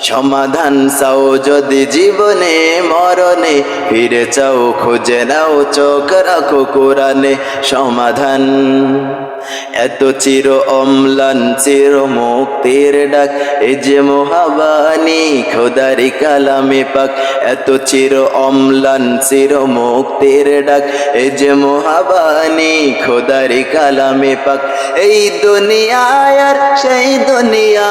সমাধান চাও যদি জীবনে, মরণে, ফিরে চাও, খুঁজে নাও, চোখ রাখো কোরআনে সমাধান। এত চির অম্লান, চির মুক্তির ডাক এই যে মহাবাণী, খোদারি কালামে পাক। এত চির অম্লান, চির মুক্তির ডাক এই যে মহাবাণী, খোদারি কালামে পাক। এই দুনিয়ায় আর সেই দুনিয়া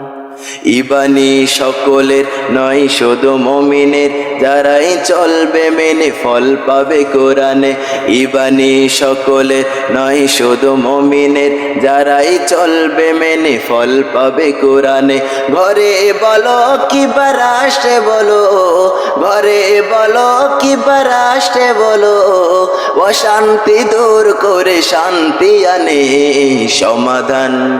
ইবানি সকলের নয়, শুধু মমিনের। যারাই চলবে মেনে ফল পাবে কোরআনে। ইবানি সকলের নয়, শুধু মমিনের। যারাই চলবে মেনে ফল পাবে কোরআনে। ঘরে বলো কি রাষ্ট্রে বলো। ঘরে বলো কি রাষ্ট্রে বলো। অশান্তি দূর করে শান্তি আনে সমাধান।